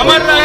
अमर रहे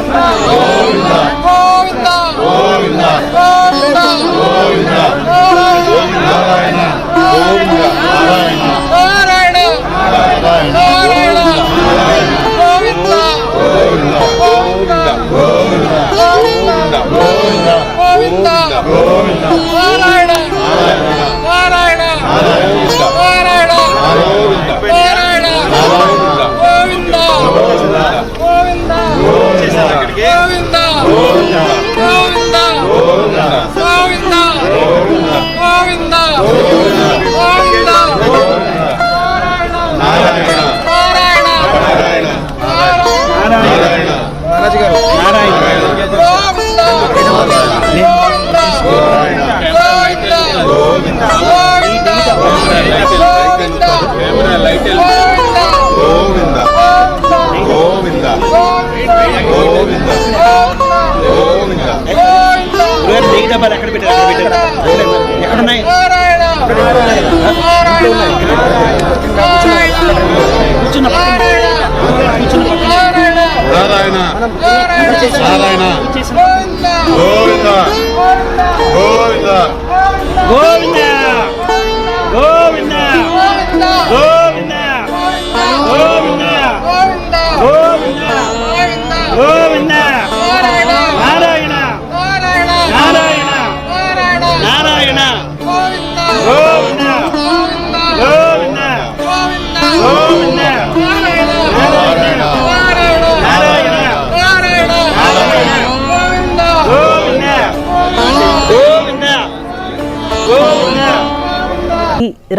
감사합니다.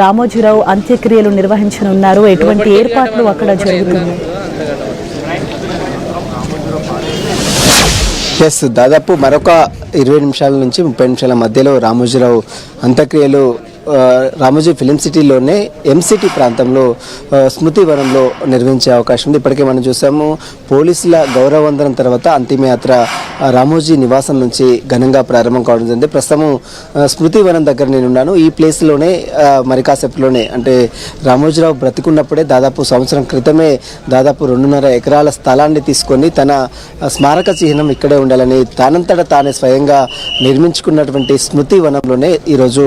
రామోజీరావు అంత్యక్రియలు నిర్వహించనున్నారు. ఎటువంటి ఏర్పాట్లు అక్కడ జరుగుతున్నాయి ఎస్ దాదాపు మరొక ఇరవై నిమిషాల నుంచి ముప్పై నిమిషాల మధ్యలో రామోజీరావు అంత్యక్రియలు రామోజీ ఫిలిం సిటీలోనే ఎంసిటీ ప్రాంతంలో స్మృతివనంలో స్మృతి వనంలో నిర్వహించే అవకాశం ఉంది. ఇప్పటికే మనం చూసాము పోలీసుల గౌరవందనం తర్వాత అంతిమయాత్ర రామోజీ నివాసం నుంచి ఘనంగా ప్రారంభం కావడం జరిగింది. ప్రస్తుతం స్మృతివనం స్మృతి వనం దగ్గర నేను ఉన్నాను. ఈ ప్లేస్లోనే మరి కాసేపులోనే అంటే రామోజీరావు బ్రతికున్నప్పుడే దాదాపు సంవత్సరం క్రితమే దాదాపు రెండున్నర ఎకరాల స్థలాన్ని తీసుకొని తన స్మారక చిహ్నం ఇక్కడే ఉండాలని తానంతట తానే స్వయంగా నిర్మించుకున్నటువంటి స్మృతి వనంలోనే ఈరోజు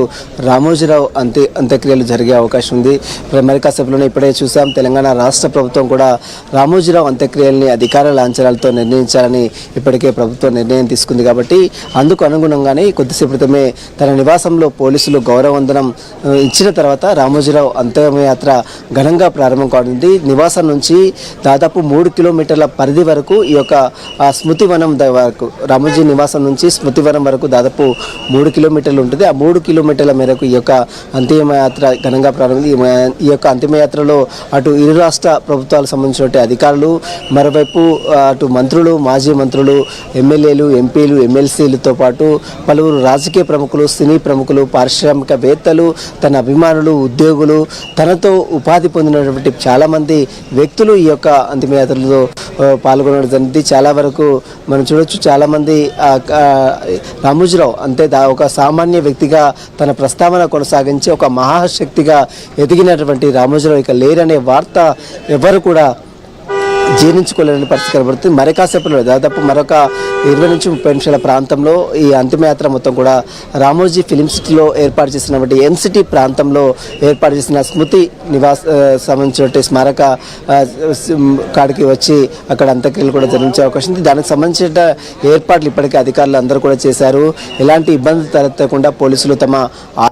రామోజీ రామోజీరావు అంత్య అంత్యక్రియలు జరిగే అవకాశం ఉంది. మరి కాసేపులోనే ఇప్పుడే చూసాం తెలంగాణ రాష్ట్ర ప్రభుత్వం కూడా రామోజీరావు అంత్యక్రియల్ని అధికార లాంఛనాలతో నిర్ణయించాలని ఇప్పటికే ప్రభుత్వం నిర్ణయం తీసుకుంది కాబట్టి అందుకు అనుగుణంగానే కొద్దిసేపు క్రితమే తన నివాసంలో పోలీసులు గౌరవవందనం ఇచ్చిన తర్వాత రామోజీరావు అంత్యయాత్ర ఘనంగా ప్రారంభం కానుంది. నివాసం నుంచి దాదాపు మూడు కిలోమీటర్ల పరిధి వరకు ఈ యొక్క స్మృతివనం వరకు రామోజీ నివాసం నుంచి స్మృతివనం వరకు దాదాపు మూడు కిలోమీటర్లు ఉంటుంది. ఆ మూడు కిలోమీటర్ల మేరకు ఈ యొక్క అంతిమయాత్ర ఘనంగా ప్రారంభం ఈ ఈ యొక్క అంతిమయాత్రలో అటు ఇరు రాష్ట్ర ప్రభుత్వాలకు సంబంధించినటువంటి అధికారులు మరోవైపు అటు మంత్రులు మాజీ మంత్రులు ఎమ్మెల్యేలు ఎంపీలు ఎమ్మెల్సీలతో పాటు పలువురు రాజకీయ ప్రముఖులు సినీ ప్రముఖులు పారిశ్రామికవేత్తలు తన అభిమానులు ఉద్యోగులు తనతో ఉపాధి పొందినటువంటి చాలామంది వ్యక్తులు ఈ యొక్క అంతిమయాత్రలో పాల్గొనడం జరిగింది. చాలా వరకు మనం చూడొచ్చు చాలామంది ఆ, రామోజీరావు అంతే దా ఒక సామాన్య వ్యక్తిగా తన ప్రస్తావన కొనసాగించి ఒక మహాశక్తిగా ఎదిగినటువంటి రామోజీరావు ఇక లేరనే వార్త ఎవరు కూడా జీర్ణించుకోలేని పరిస్థితి కనబడుతుంది. మరి కాసేపులో దాదాపు మరొక ఇరవై నుంచి ముప్పై నిమిషాల ప్రాంతంలో ఈ అంతిమయాత్ర మొత్తం కూడా రామోజీ ఫిలిం సిటీలో ఏర్పాటు చేసినటువంటి ఎన్సిటీ ప్రాంతంలో ఏర్పాటు చేసిన స్మృతి నివాస్ సంబంధించినటువంటి స్మారక కాడికి వచ్చి అక్కడ అంత్యక్రియలు కూడా జరిగించే అవకాశం ఉంది. దానికి సంబంధించిన ఏర్పాట్లు ఇప్పటికే అధికారులు అందరూ కూడా చేశారు. ఎలాంటి ఇబ్బంది తలెత్తకుండా పోలీసులు తమ ఆ-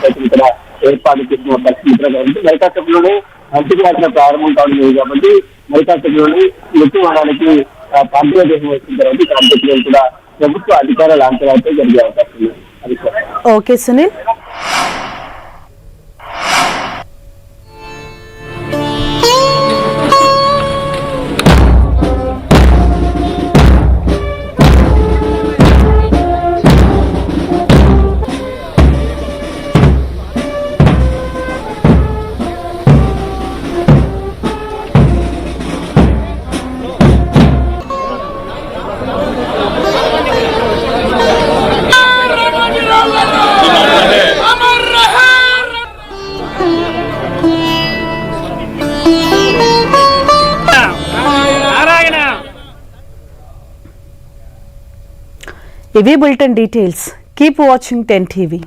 సైతం ఇక్కడ ఏర్పాటు చేసిన పరిస్థితి కాబట్టి మైకాసభలోనే అంతిమయాత్ర ప్రారంభం కావడం కాబట్టి మైకాసభలోని మృత్యువాడానికి పార్టీలో దేశం వచ్చిన తర్వాత ఇక్కడ కూడా ప్రభుత్వ అధికార లాంఛనాలతో జరిగే అవకాశం ఉంది. ఓకే సునీల్. ఇవి bulletin details. Keep watching ten TV.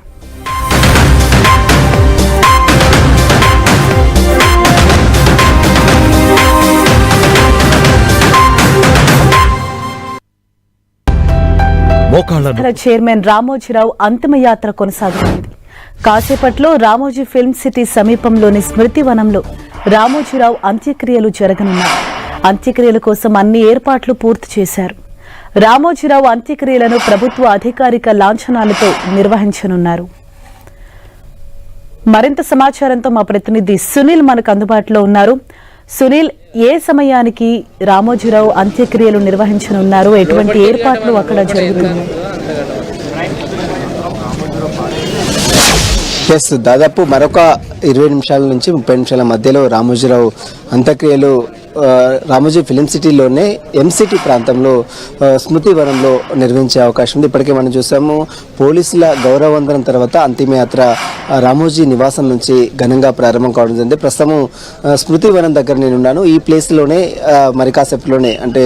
Chairman Ramoji Rao అంతిమయాత్ర కొనసాగుతుంది. కాసేపట్లో రామోజీ ఫిల్మ్ సిటీ సమీపంలోని స్మృతి వనంలో రామోజీరావు అంత్యక్రియలు జరగనున్నాయి. అంత్యక్రియల కోసం అన్ని ఏర్పాట్లు పూర్తి చేశారు. రామోజీరావు అంత్యక్రియలను ప్రభుత్వ అధికారిక లాంఛనాలతో నిర్వహించనున్నారు. మరింత సమాచారంతో మా ప్రతినిధి సునీల్ మనకు అందుబాటులో ఉన్నారు. సునీల్ ఏ సమయానికి రామోజీరావు అంత్యక్రియలు నిర్వహించనున్నారు? ఎటువంటి ఏర్పాట్లు అక్కడ జరుగుతున్నాయి? ఎస్ దాదాపు మరొక ఇరవై నిమిషాల నుంచి ముప్పై నిమిషాల మధ్యలో రామోజీరావు అంత్యక్రియలు రామోజీ ఫిలిం సిటీలోనే ఎంసిటీ ప్రాంతంలో స్మృతివనంలో స్మృతి వనంలో నిర్వహించే అవకాశం ఉంది. ఇప్పటికే మనం చూసాము పోలీసుల గౌరవందనం తర్వాత అంతిమయాత్ర రామోజీ నివాసం నుంచి ఘనంగా ప్రారంభం కావడం జరిగింది. ప్రస్తుతం స్మృతివనం స్మృతి వనం దగ్గర నేను ఉన్నాను ఈ ప్లేస్లోనే మరి కాసేపులోనే అంటే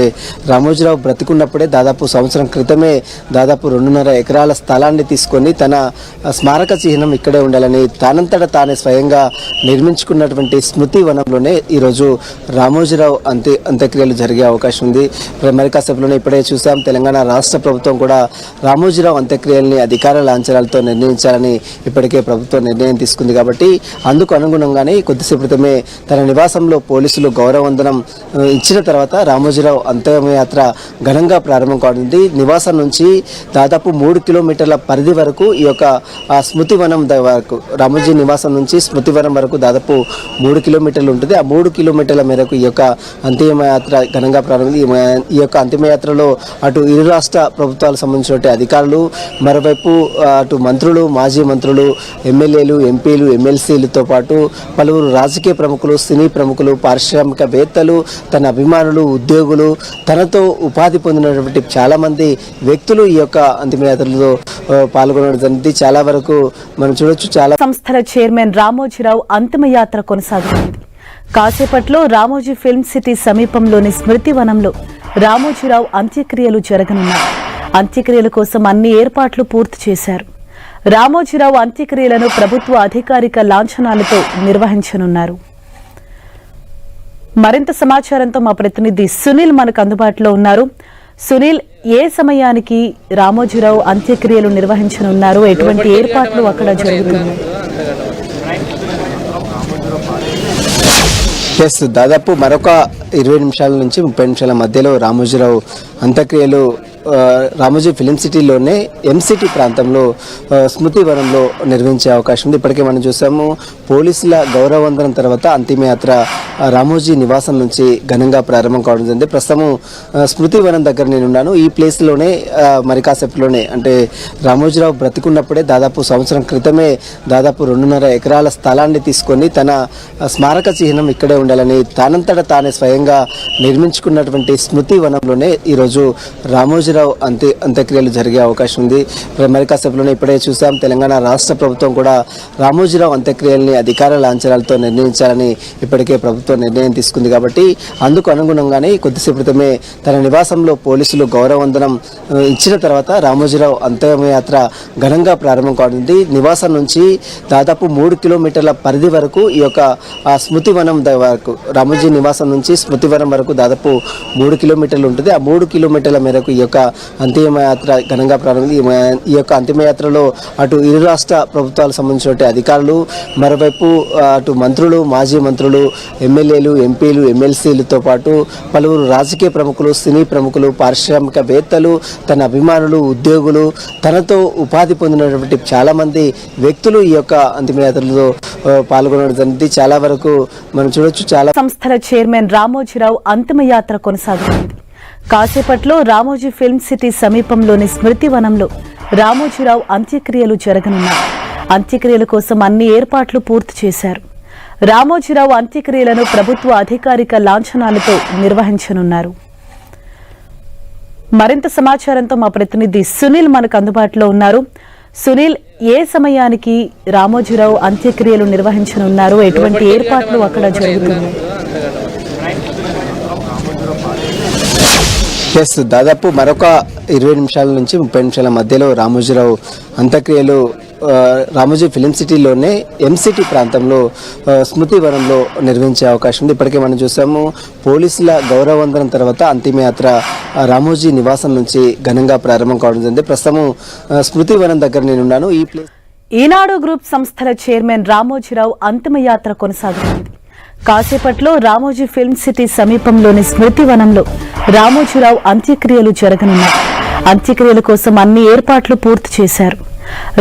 రామోజీరావు బ్రతికున్నప్పుడే దాదాపు సంవత్సరం క్రితమే దాదాపు రెండున్నర ఎకరాల స్థలాన్ని తీసుకొని తన స్మారక చిహ్నం ఇక్కడే ఉండాలని తానంతట తానే స్వయంగా నిర్మించుకున్నటువంటి స్మృతి వనంలోనే ఈరోజు రామోజీరావు అంత్య అంత్యక్రియలు జరిగే అవకాశం ఉంది. మరి కాసేపులోనే ఇప్పుడే చూసాం. తెలంగాణ రాష్ట్ర ప్రభుత్వం కూడా రామోజీరావు అంత్యక్రియల్ని అధికార లాంఛనాలతో నిర్ణయించాలని ఇప్పటికే ప్రభుత్వం నిర్ణయం తీసుకుంది కాబట్టి అందుకు అనుగుణంగానే కొద్దిసేపు క్రితమే తన నివాసంలో పోలీసులు గౌరవవందనం ఇచ్చిన తర్వాత రామోజీరావు అంత్యయాత్ర ఘనంగా ప్రారంభం కానుంది. నివాసం నుంచి దాదాపు మూడు కిలోమీటర్ల పరిధి వరకు ఈ యొక్క స్మృతివనం వరకు రామోజీ నివాసం నుంచి స్మృతివనం వరకు దాదాపు మూడు కిలోమీటర్లు ఉంటుంది. ఆ మూడు కిలోమీటర్ల మేరకు ఈ యొక్క అంతిమయాత్ర ఘనంగా ప్రారంభం ఈ ఈ యొక్క అంతిమయాత్రలో అటు ఇరు రాష్ట్ర ప్రభుత్వాలకు సంబంధించినటువంటి అధికారులు మరోవైపు అటు మంత్రులు మాజీ మంత్రులు ఎమ్మెల్యేలు ఎంపీలు ఎమ్మెల్సీలతో పాటు పలువురు రాజకీయ ప్రముఖులు సినీ ప్రముఖులు పారిశ్రామికవేత్తలు తన అభిమానులు ఉద్యోగులు తనతో ఉపాధి పొందినటువంటి చాలామంది వ్యక్తులు ఈ యొక్క అంతిమయాత్రలో పాల్గొనడం జరిగింది. చాలా వరకు మనం చూడొచ్చు చాలా సంస్థల చైర్మన్ రామోజీరావు అంతిమయాత్ర కొనసాగుతుంది. కాసేపట్లో రామోజీ ఫిల్మ్ సిటీ సమీపంలోని స్మృతి వనంలో రామోజీరావు అంత్యక్రియలు జరగనున్నాయి. అంత్యక్రియల కోసం అన్ని ఏర్పాట్లు పూర్తి చేశారు. రామోజీరావు అంత్యక్రియలను ప్రభుత్వ అధికారిక లాంఛనాలతో నిర్వహించనున్నారు. మరింత సమాచారంతో మా ప్రతినిధి సునీల్ మనకు అందుబాటులో ఉన్నారు. సునీల్ ఏ సమయానికి రామోజీరావు అంత్యక్రియలు నిర్వహించనున్నారు? ఎటువంటి ఏర్పాట్లు అక్కడ జరుగుతున్నాయి? ఎస్ దాదాపు మరొక ఇరవై నిమిషాల నుంచి ముప్పై నిమిషాల మధ్యలో రామోజీరావు అంత్యక్రియలు రామోజీ ఫిలిం సిటీలోనే ఎంసిటీ ప్రాంతంలో స్మృతివనంలో స్మృతి వనంలో నిర్వహించే అవకాశం ఉంది. ఇప్పటికే మనం చూసాము పోలీసుల గౌరవవందనం తర్వాత అంతిమయాత్ర రామోజీ నివాసం నుంచి ఘనంగా ప్రారంభం కావడం జరిగింది. ప్రస్తుతం స్మృతి వనం దగ్గర నేను ఉన్నాను ఈ ప్లేస్లోనే మరి కాసేపులోనే అంటే రామోజీరావు బ్రతికున్నప్పుడే దాదాపు సంవత్సరం క్రితమే దాదాపు రెండున్నర ఎకరాల స్థలాన్ని తీసుకొని తన స్మారక చిహ్నం ఇక్కడే ఉండాలని తానంతట తానే స్వయంగా నిర్మించుకున్నటువంటి స్మృతి వనంలోనే ఈరోజు రామోజీరావు అంత్య అంత్యక్రియలు జరిగే అవకాశం ఉంది. మరి కాసేపులోనే ఇప్పుడే చూసాం తెలంగాణ రాష్ట్ర ప్రభుత్వం కూడా రామోజీరావు అంత్యక్రియల్ని అధికార లాంఛనాలతో నిర్ణయించాలని ఇప్పటికే ప్రభుత్వం నిర్ణయం తీసుకుంది కాబట్టి అందుకు అనుగుణంగానే కొద్దిసేపు క్రితమే తన నివాసంలో పోలీసులు గౌరవవందనం ఇచ్చిన తర్వాత రామోజీరావు అంత్యయాత్ర ఘనంగా ప్రారంభం కానుంది. నివాసం నుంచి దాదాపు మూడు కిలోమీటర్ల పరిధి వరకు ఈ యొక్క స్మృతివనం వరకు రామోజీ నివాసం నుంచి స్మృతివనం వరకు దాదాపు మూడు కిలోమీటర్లు ఉంటుంది. ఆ మూడు కిలోమీటర్ల మేరకు ఈ యొక్క అంతిమయాత్ర ఘనంగా ప్రారంభమైంది. ఈ యొక్క అంతిమయాత్రలో అటు ఇరు రాష్ట్ర ప్రభుత్వాలకు సంబంధించిన అధికారులు మరోవైపు అటు మంత్రులు మాజీ మంత్రులు ఎమ్మెల్యేలు ఎంపీలు ఎమ్మెల్సీలతో పాటు పలువురు రాజకీయ ప్రముఖులు సినీ ప్రముఖులు పారిశ్రామికవేత్తలు తన అభిమానులు ఉద్యోగులు తనతో ఉపాధి పొందినటువంటి చాలా మంది వ్యక్తులు ఈ యొక్క అంతిమయాత్రలో పాల్గొనడం జరిగింది. చాలా వరకు మనం చూడొచ్చు చాలా సంస్థల చైర్మన్ రామోజీరావు అంతిమయాత్ర కొనసాగుతుంది. కాసేపట్లో రామోజీ ఫిల్మ్ సిటీ సమీపంలోని స్మృతి వనంలో రామోజీరావు అంత్యక్రియలు జరగనున్నాయి. అంత్యక్రియల కోసం అన్ని ఏర్పాట్లు పూర్తి చేశారు. రామోజీరావు అంత్యక్రియలను ప్రభుత్వ అధికారిక లాంఛనాలతో నిర్వహించనున్నారు. మరింత సమాచారంతో మా ప్రతినిధి సునీల్ మనకు అందుబాటులో ఉన్నారు. సునీల్ ఏ సమయానికి రామోజీరావు అంత్యక్రియలు నిర్వహించనున్నారు? ఎటువంటి ఏర్పాట్లు అక్కడ జరుగుతున్నాయి? ఎస్ దాదాపు మరొక ఇరవై నిమిషాల నుంచి ముప్పై నిమిషాల మధ్యలో రామోజీరావు అంత్యక్రియలు రామోజీ ఫిలిం సిటీలోనే ఎంసిటీ ప్రాంతంలో స్మృతివనంలో స్మృతి వనంలో నిర్వహించే అవకాశం ఉంది. ఇప్పటికే మనం చూసాము పోలీసుల గౌరవవందనం తర్వాత అంతిమయాత్ర రామోజీ నివాసం నుంచి ఘనంగా ప్రారంభం కావడం జరిగింది. ప్రస్తుతం స్మృతివనం స్మృతి వనం దగ్గర నేను ఉన్నాను. ఈ ప్లేస్ ఈనాడు గ్రూప్ సంస్థల చైర్మన్ రామోజీరావు అంతిమయాత్ర కొనసాగుతుంది. కాసేపట్లో రామోజీ ఫిల్మ్ సిటీ సమీపంలోని స్మృతి వనంలో రామోజీరావు అంత్యక్రియలు జరగనున్నాయి అంత్యక్రియల కోసం అన్ని ఏర్పాట్లు పూర్తి చేశారు.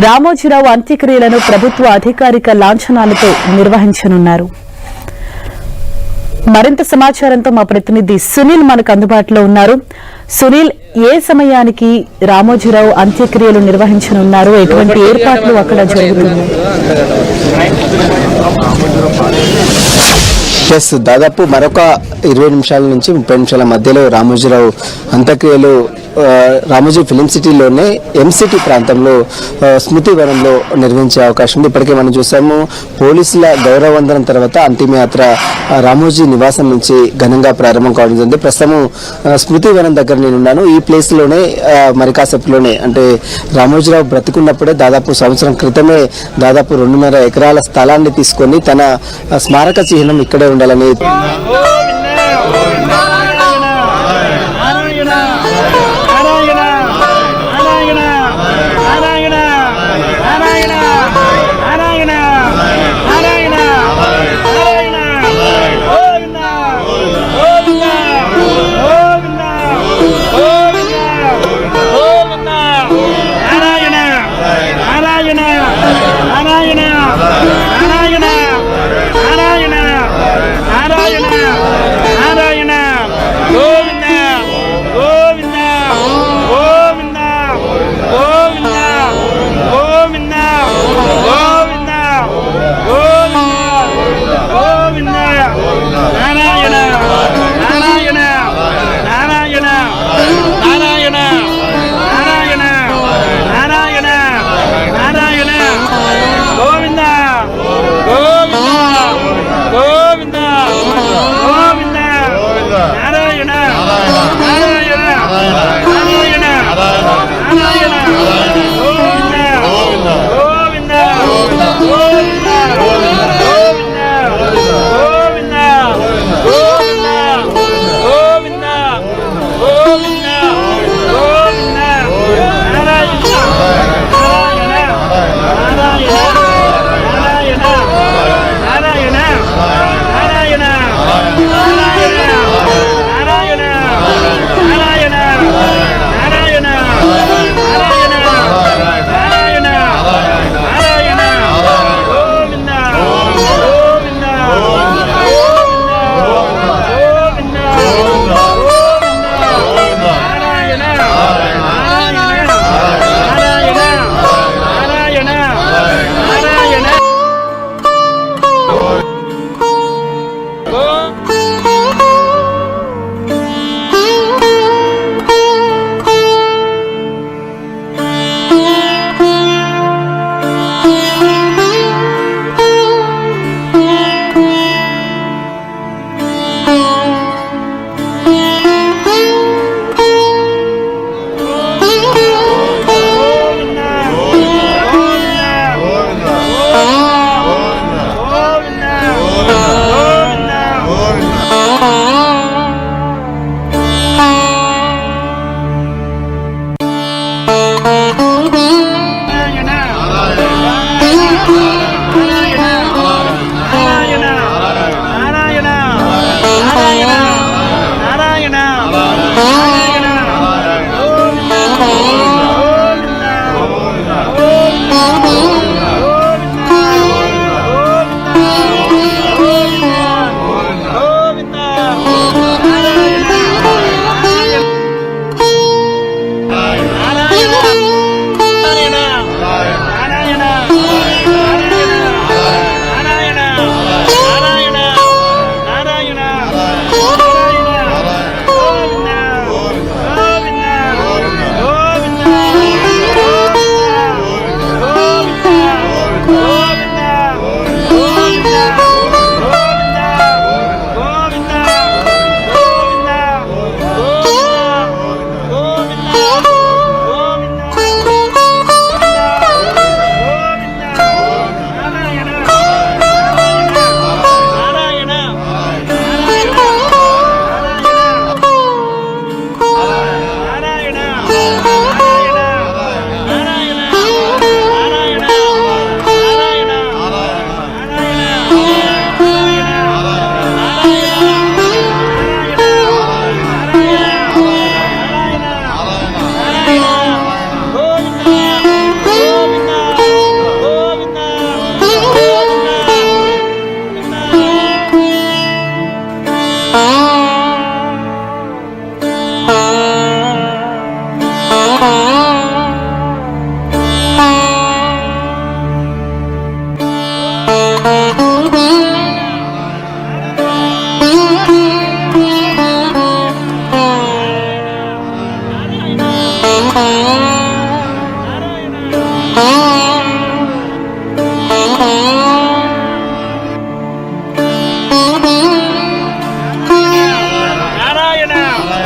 రామోజీరావు అంత్యక్రియలను ప్రభుత్వ అధికారిక లాంఛనాలతో నిర్వహించనున్నారు. మరింత సమాచారంతో మా ప్రతినిధి సునీల్ మనకు అందుబాటులో ఉన్నారు. సునీల్ ఏ సమయానికి రామోజీరావు అంత్యక్రియలు నిర్వహించనున్నారు? ఎటువంటి ఏర్పాట్లు అక్కడ జరుగుతున్నాయి? ఎస్ దాదాపు మరొక ఇరవై నిమిషాల నుంచి ముప్పై నిమిషాల మధ్యలో రామోజీరావు అంత్యక్రియలు రామోజీ ఫిలిం సిటీలోనే ఎంసిటీ ప్రాంతంలో స్మృతివనంలో స్మృతి వనంలో నిర్వహించే అవకాశం ఉంది. ఇప్పటికే మనం చూసాము పోలీసుల గౌరవందనం తర్వాత అంతిమయాత్ర రామోజీ నివాసం నుంచి ఘనంగా ప్రారంభం కావడం జరిగింది. ప్రస్తుతం స్మృతివనం స్మృతి వనం దగ్గర నేను ఉన్నాను. ఈ ప్లేస్లోనే మరి కాసేపులోనే అంటే రామోజీరావు బ్రతికున్నప్పుడే దాదాపు సంవత్సరం క్రితమే దాదాపు రెండున్నర ఎకరాల స్థలాన్ని తీసుకొని తన స్మారక చిహ్నం ఇక్కడే ఉండాలని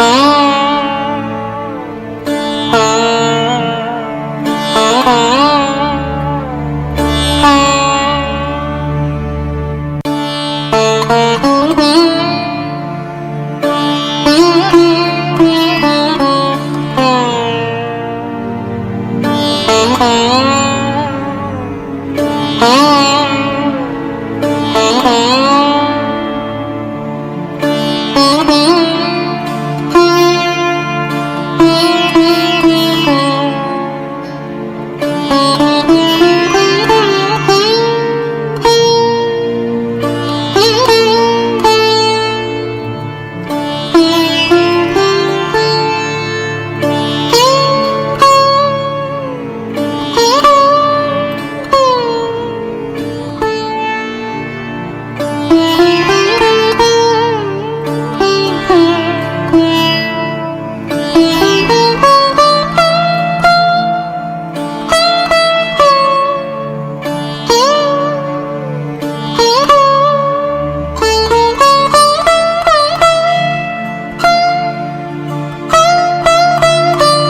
Oh.